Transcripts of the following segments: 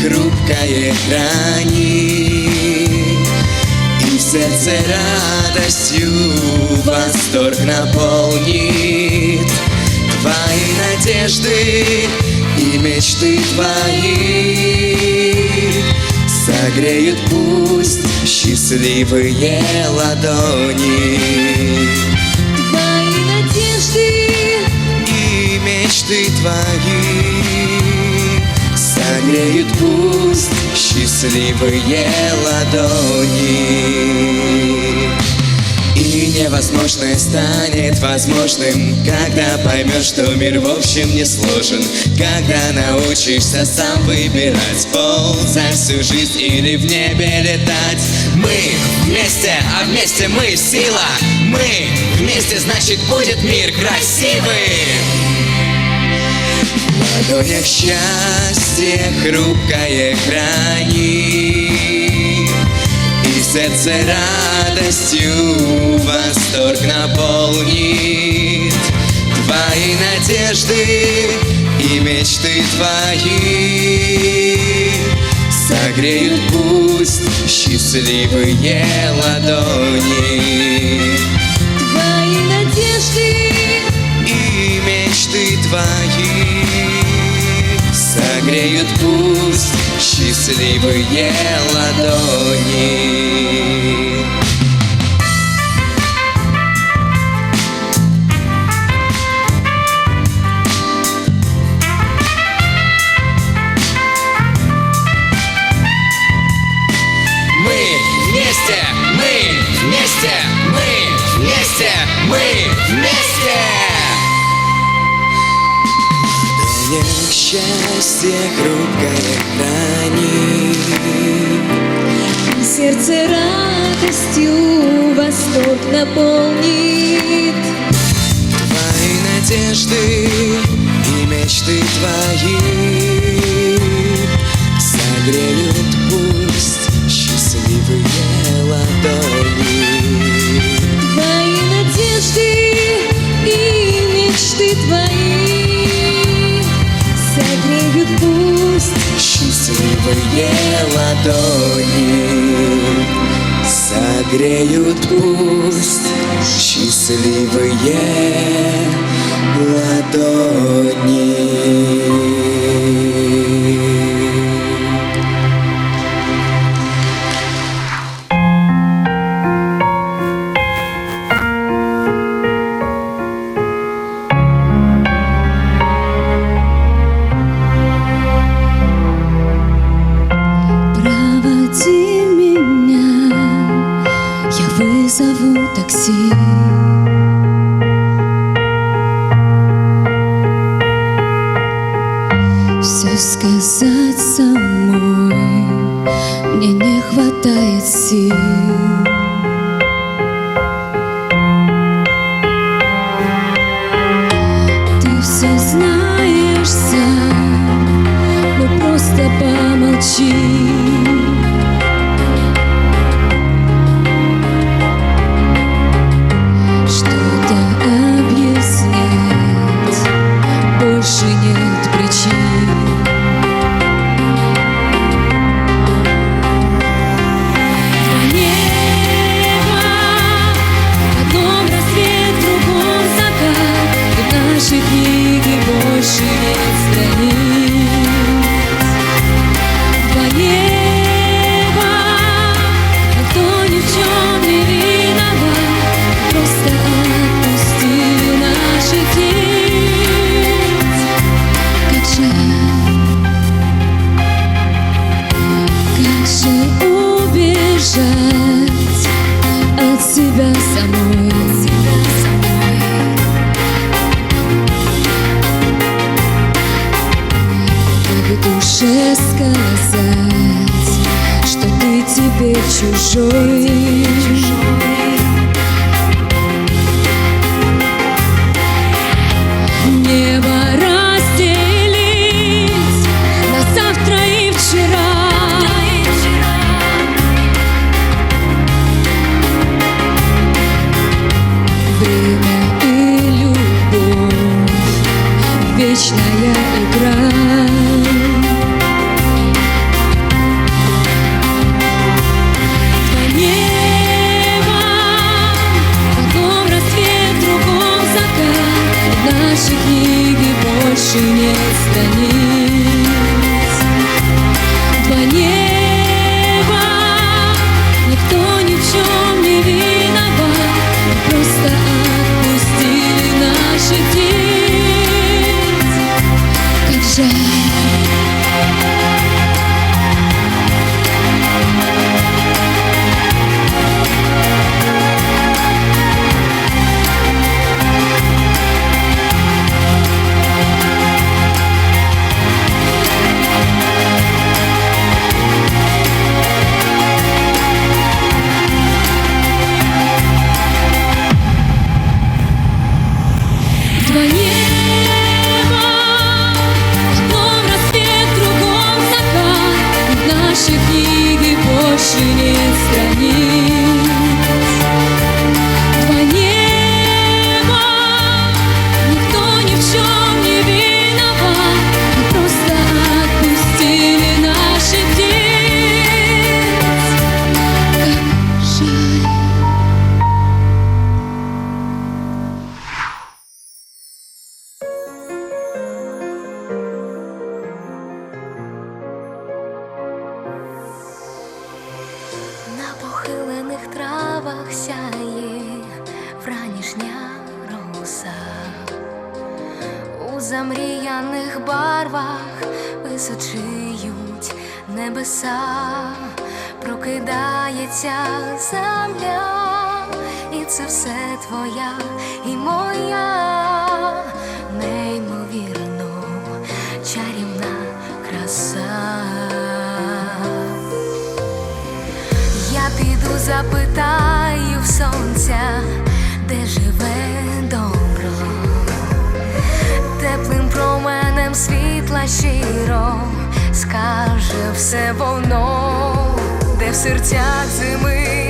хрупкое храни И в сердце радостью восторг наполнит. Твои надежды и мечты твои Согреют пусть счастливые ладони. Твои надежды и мечты твои Согреют пусть счастливые ладони. И невозможное станет возможным Когда поймешь, что мир в общем не сложен. Когда научишься сам выбирать Пол за всю жизнь или в небе летать. Мы вместе, а вместе мы сила. Мы вместе, значит будет мир красивый Молодое счастье, хрупкое храни И сердце радостью восторг наполнит. Твои надежды и мечты твои Согреют пусть счастливые ладони. Твои надежды и мечты твои Согреют пусть счастливые ладони Мы вместе, мы вместе, мы вместе, мы вместе. Счастье, хрупкое храни И сердце радостью восторг наполнит Твои надежды и мечты твои Согреют пусть Счастливые ладони Согреют пусть счастливые ладони сказать самой. Мне не хватает сил Душе сказать, что ты теперь чужой? больше не станет. запитаю в сонця, де живе добро, теплим променем світла щиро скаже все воно, де в серцях зими.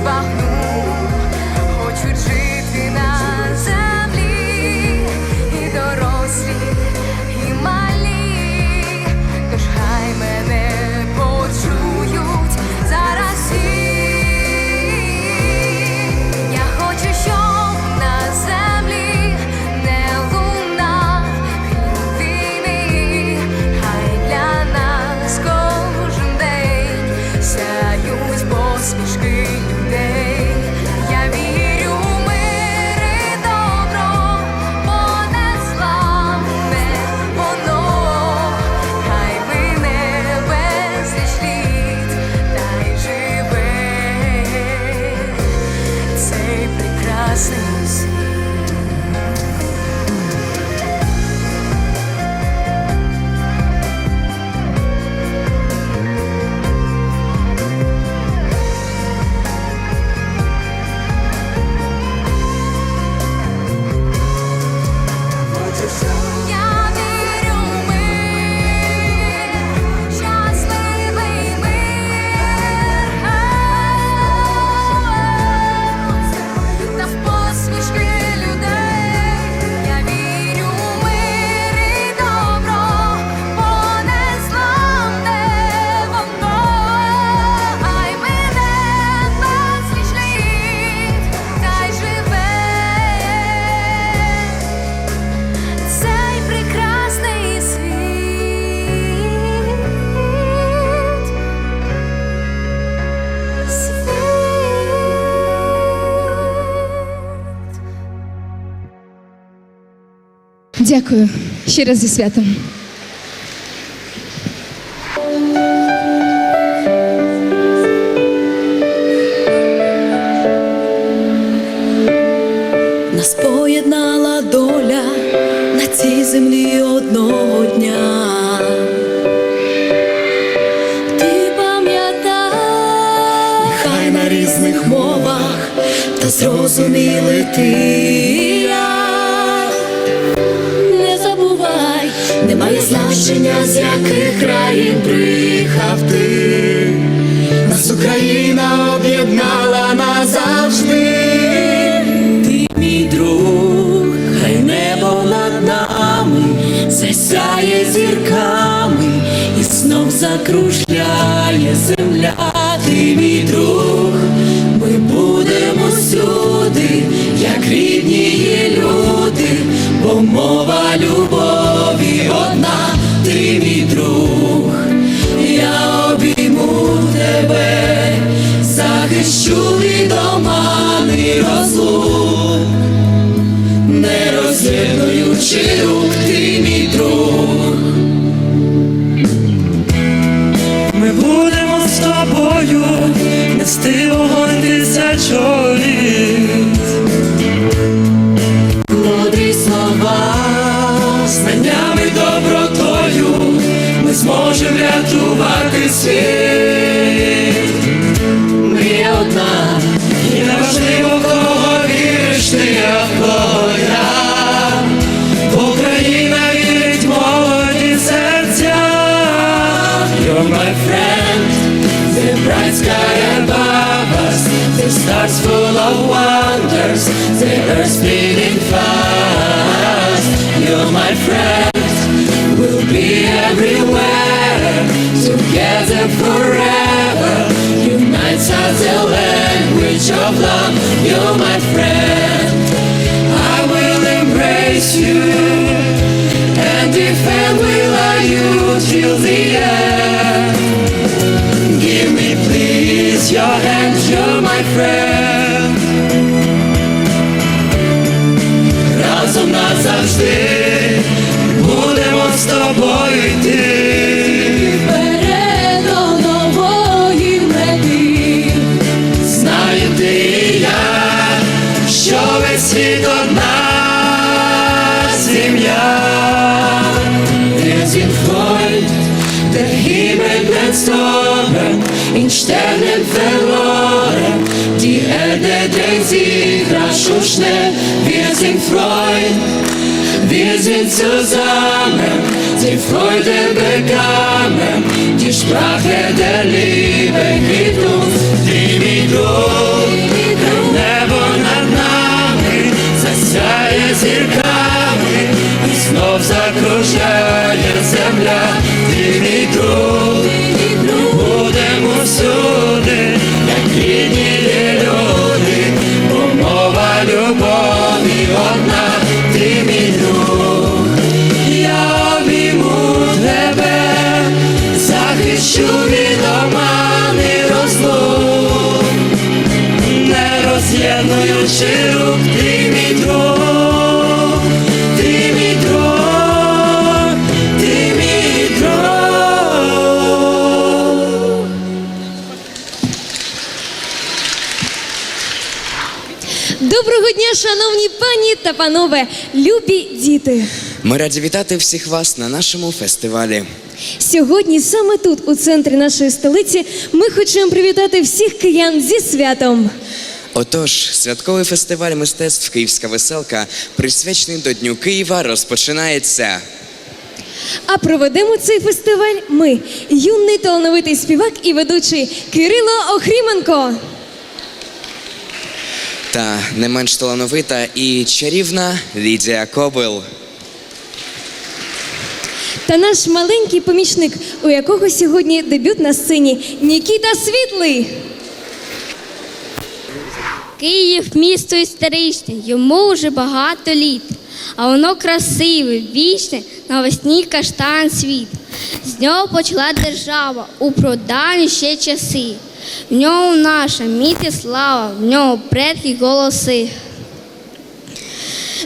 Mezbah Дякую. Ще раз зі святом. Нас поєднала доля на цій землі одного дня. Ти пам'ятай, нехай на різних мовах, та зрозуміли ти. Значення, з яких країн приїхав ти. Нас Україна об'єднала назавжди. Ти мій друг, хай небо над нами засяє зірками і знов закружляє земля. Ти мій друг, ми будемо всюди, як рідні люди, бо мова любові wonders, the earth beating fast. You're my friend, we'll be everywhere, together forever. Unites us the language of love. You're my friend. I will embrace you and defend will I you till the end. Give me please your hand, you're my friend. Будемо з тобою йти. вперед до нової мети. Знаю ти і я, що весь світ одна сім'я. Wir sind Freund, der Himmel glänzt oben, in Sternen verloren. Die Erde dreht sich rasch und schnell. Wir sind Freund, Wir sind zusammen, die Freude bekamen, die Sprache der Liebe mit uns, die mit uns. Шановні пані та панове, любі діти. Ми раді вітати всіх вас на нашому фестивалі. Сьогодні саме тут, у центрі нашої столиці, ми хочемо привітати всіх киян зі святом. Отож, святковий фестиваль мистецтв Київська веселка, присвячений до Дню Києва, розпочинається. А проведемо цей фестиваль ми, юний талановитий співак і ведучий Кирило Охріменко. Та не менш талановита і чарівна Лідія Кобил. Та наш маленький помічник, у якого сьогодні дебют на сцені Нікіта Світлий. Київ місто історичне, йому вже багато літ, а воно красиве, вічне, навесні каштан світ. З нього почала держава у продавні ще часи. В ньому наша міць і слава, в ньому предки голоси.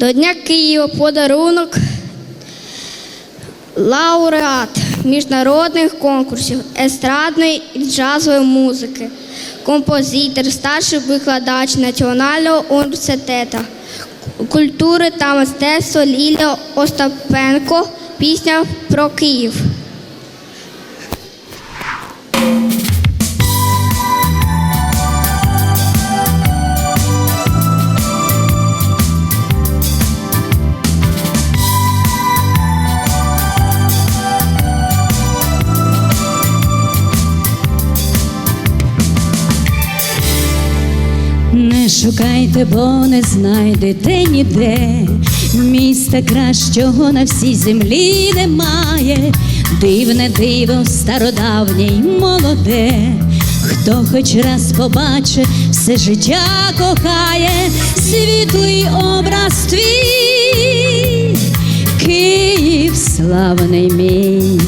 До Дня Києва подарунок лауреат міжнародних конкурсів естрадної і джазової музики, композитор, старший викладач Національного університету культури та мистецтва Лілія Остапенко. Пісня про Київ. Шукайте, бо не знайдете ніде. Міста кращого на всій землі немає. Дивне диво стародавнє й молоде. Хто хоч раз побачить, все життя кохає, світлий образ твій, Київ славний мій.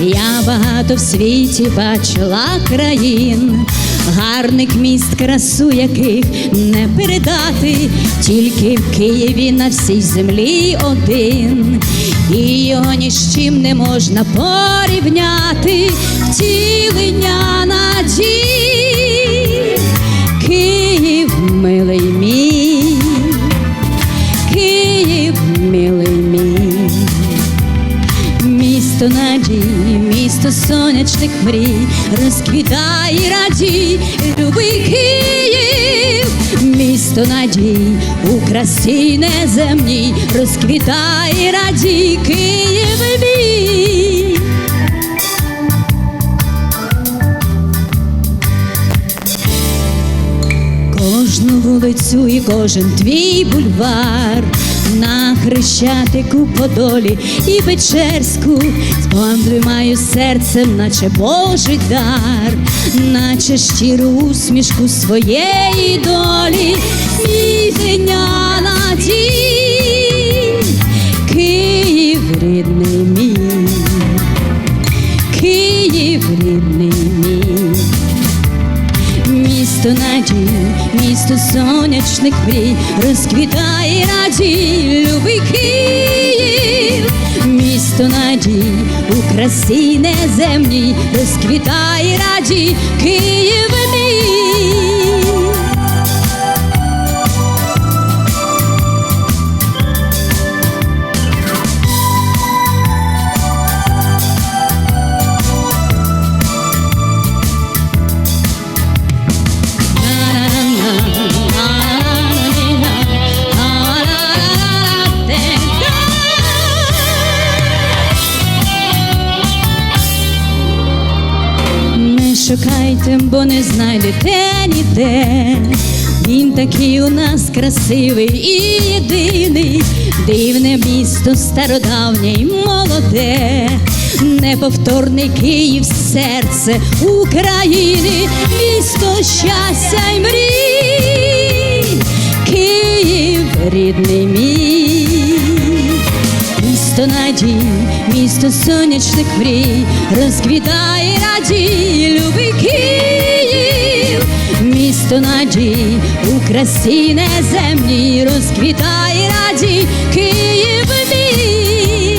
Я багато в світі бачила країн, гарних міст, красу яких не передати, тільки в Києві на всій землі один, і його ні з чим не можна порівняти, сонячних мрій, розквітай радій, любий Київ, місто надій, у красі неземній, розквітай радій, Київ мій. Кожну вулицю і кожен твій бульвар хрещатику Подолі і Печерську спомтримаю серцем, наче Божий дар, наче щиру усмішку своєї долі, мітення надій, Київ рідний мій, Київ рідний мій. Місто надій, місто сонячних мрій, розквітай радій, любий Київ, місто надій, у красі неземній, розквітає радій, знайдете ніде. Він такий у нас красивий і єдиний, дивне місто стародавнє й молоде, неповторний Київ, серце України, місто щастя й мрій, Київ рідний мій. Місто надій, місто сонячних мрій, розквітай радій, любий Київ, місто надій, у красі неземній, розквітай радій, Київ мій,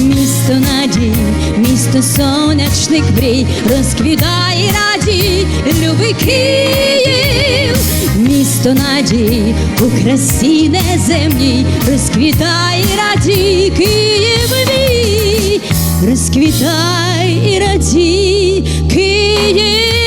місто надій, місто сонячних мрій, розквітай радій, любий Київ, місто надій, у красі неземній, розквітай і радій, Київ мій, розквітай і радій, Київ